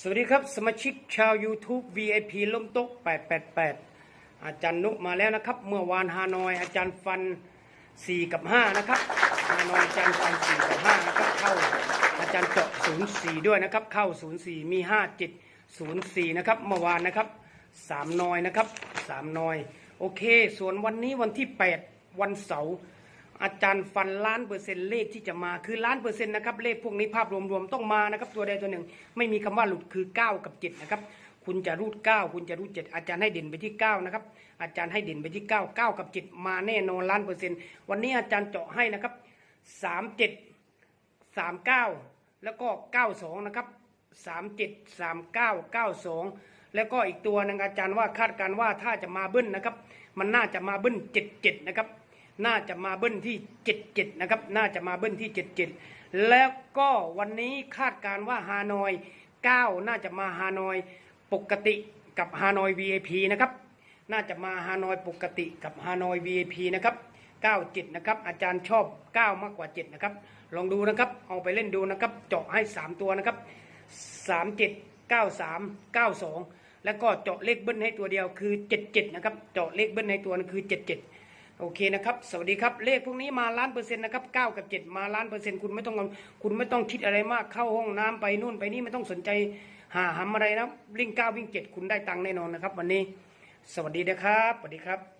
สวัสดีครับ สมาชิกชาว YouTube VIP ล้มโต๊ะ888 อาจารย์นุมาแล้วนะครับ เมื่อวานฮานอย อาจารย์ฟัน 4 กับ 5 นะครับฮานอยอาจารย์ฟัน 4 กับ 5 นะครับ เข้าอาจารย์เจาะ04 ด้วยนะครับ เข้า 04 มี 57 04 นะครับ เมื่อวานนะครับ 3 นอยนะครับ 3 นอย โอเค ส่วนวันนี้วันที่ 8 วันเสาร์ อาจารย์ฟันล้านเปอร์เซ็นต์เลขที่จะมาคือล้านเปอร์เซ็นต์นะครับเลขพวกนี้ภาพรวมๆต้องมานะครับตัวใดตัวหนึ่ง ไม่มีคำว่าหลุดคือ 9 กับ 7 นะครับ คุณจะรูด 9 คุณจะรูด 7 อาจารย์ให้เด่นไปที่ 9 นะครับ อาจารย์ให้เด่นไปที่ 9 9 กับ 7 มาแน่นอนล้านเปอร์เซ็นต์วันนี้อาจารย์เจาะให้นะครับ 37 39 แล้วก็ 92 นะครับ 37 39 92แล้วก็อีกตัวนึงอาจารย์ว่าคาดการว่าถ้าจะมาเบิ้ลนะครับ มันน่าจะมาเบิ้ล77นะครับ น่าจะมาเบิ้ลที่77นะครับ น่าจะมาเบิ้ลที่77แล้วก็วันนี้คาดการว่าฮานอย9น่าจะมาฮานอยปกติกับฮานอย VIP นะครับ น่าจะมาฮานอยปกติกับฮานอย VIP นะครับ97นะครับอาจารย์ชอบ9มากกว่า7นะครับ ลองดูนะครับเอาไปเล่นดูนะครับ เจาะให้3ตัวนะครับ37 93 92แล้วก็เจาะเลขเบิ้ลให้ตัวเดียวคือ77นะครับ เจาะเลขเบิ้ลให้ตัวนึงคือ77 โอเคนะครับสวัสดีครับเลขพวกนี้มาล้านเปอร์เซ็นต์นะครับ9กับ7มาล้านเปอร์เซ็นต์คุณไม่ต้องกังคุณไม่ต้องคิดอะไรมากเข้าห้องน้ำไปนู่นไปนี่ไม่ต้องสนใจหาหำอะไรนะวิ่ง9วิ่ง7คุณได้ตังค์แน่นอนนะครับ วันนี้ สวัสดีนะครับสวัสดีครับ